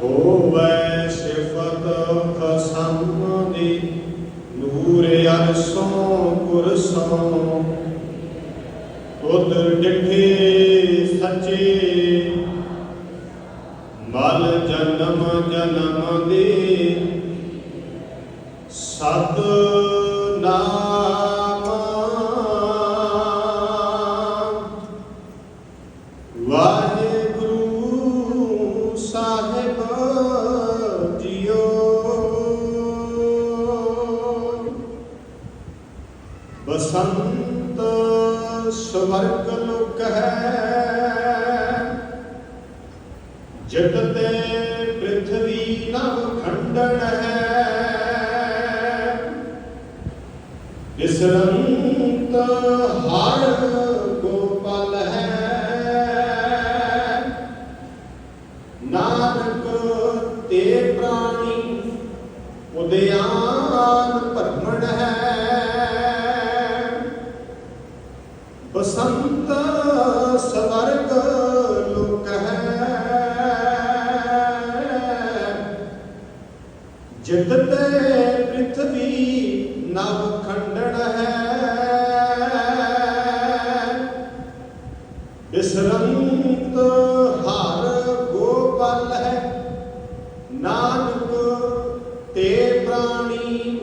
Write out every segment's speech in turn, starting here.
ਹੋਵੇ ਸਿਫਤ ਖਸਮ ਦੀ ਨੂਰ ਅਰਸੋਂ ਕੁਰਸੋਂ ਤੁਧ ਡਿਠੇ ਸੱਚੇ, ਮਲ ਜਨਮ ਜਨਮ ਦੇ। ਸਤ ਨਾਮ ਸੰਤ ਸਵਰਗ ਲੋਕ ਹੈ। ਜਗ ਤੇ ਪ੍ਰਿਥਵੀ ਨਵ ਖੰਡਨ ਹੈ। ਬਿਸਰੰਤ ਹਰ ਗੋਪਾਲ ਹੈ। ਨਾਨਕ ਤੇ ਪ੍ਰਾਣੀ ਉਦਿਆਨ ਬਸੰਤ ਸਵਰਗ ਲੋਕ ਹੈ। ਜਿਤ ਤੇ ਪ੍ਰਿਥਵੀ ਨਵ ਖੰਡਨ ਹੈ। ਬਿਸਰੰਤ ਹਰ ਗੋਪਾਲ ਹੈ। ਨਾਨਕ ਤੇ ਪ੍ਰਾਣੀ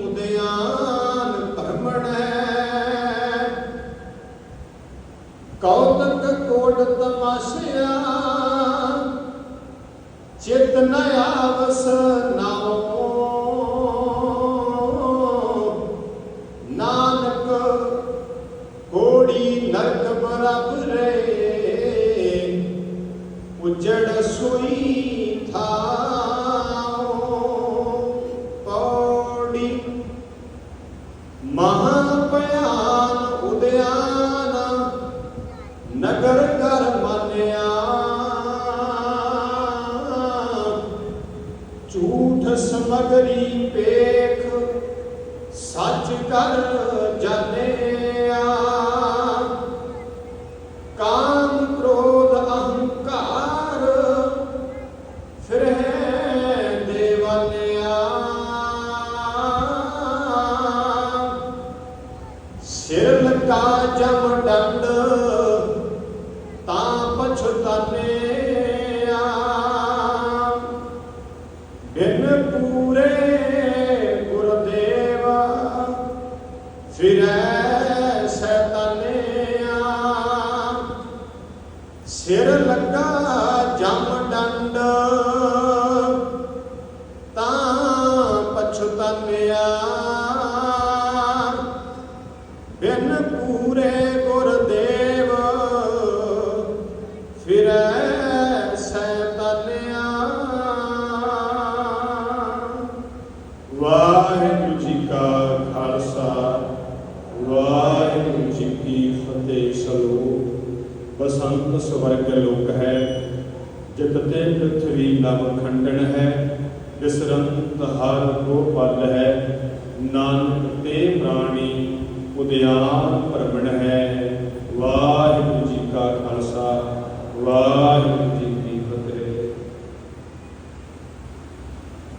ਕੌਤਕ ਕੋਟ ਤਮਾਸ਼ਿਆ ਚਿਤ ਨ ਆਵਸ ਨਾਉ ਨਾਨਕ ਕੋੜੀ ਨਰਕ ਬਰਾਬਰੇ ਉਜੜ ਸੋਈ ਥਾ। ਸਮਗਰੀ ਪੇਖ, ਸੱਚ ਕਰ ਜਾਣਿਆ। ਕਾਮ ਕ੍ਰੋਧ ਅਹੰਕਾਰ, ਫਿਰ ਹੈ ਦੇਵਾਨਿਆ। ਸਿਰ ਲਗਾ ਜਮ ਡੰਡ ਬਿਨ ਪੂਰੇ ਗੁਰਦੇਵ। ਫਿਰੈ ਵਾਹਿਗੁਰੂ ਜੀ ਕਾ ਖਾਲਸਾ, ਵਾਹਿਗੁਰੂ ਜੀ ਕੀ ਫਤਿਹ ਸਲੋਕ ਬਸੰਤ ਸਵਰਗ ਲੋਕ ਹੈ, ਜਿਤ ਤੇ ਪ੍ਰਥਵੀ ਨਵ ਖੰਡਨ ਹੈ, ਬਿਸਰੰਤ ਹਰ ਕੋ ਪਲ ਹੈ, ਨਾਨਕ ਤੇ ਪ੍ਰਾਣੀ ਉਦਿਆਨ ਭਰਮਣ ਹੈ। ਵਾਹਿਗੁਰੂ ਜੀ ਕਾ ਖਾਲਸਾ, ਵਾਹਿਗੁਰੂ ਜੀ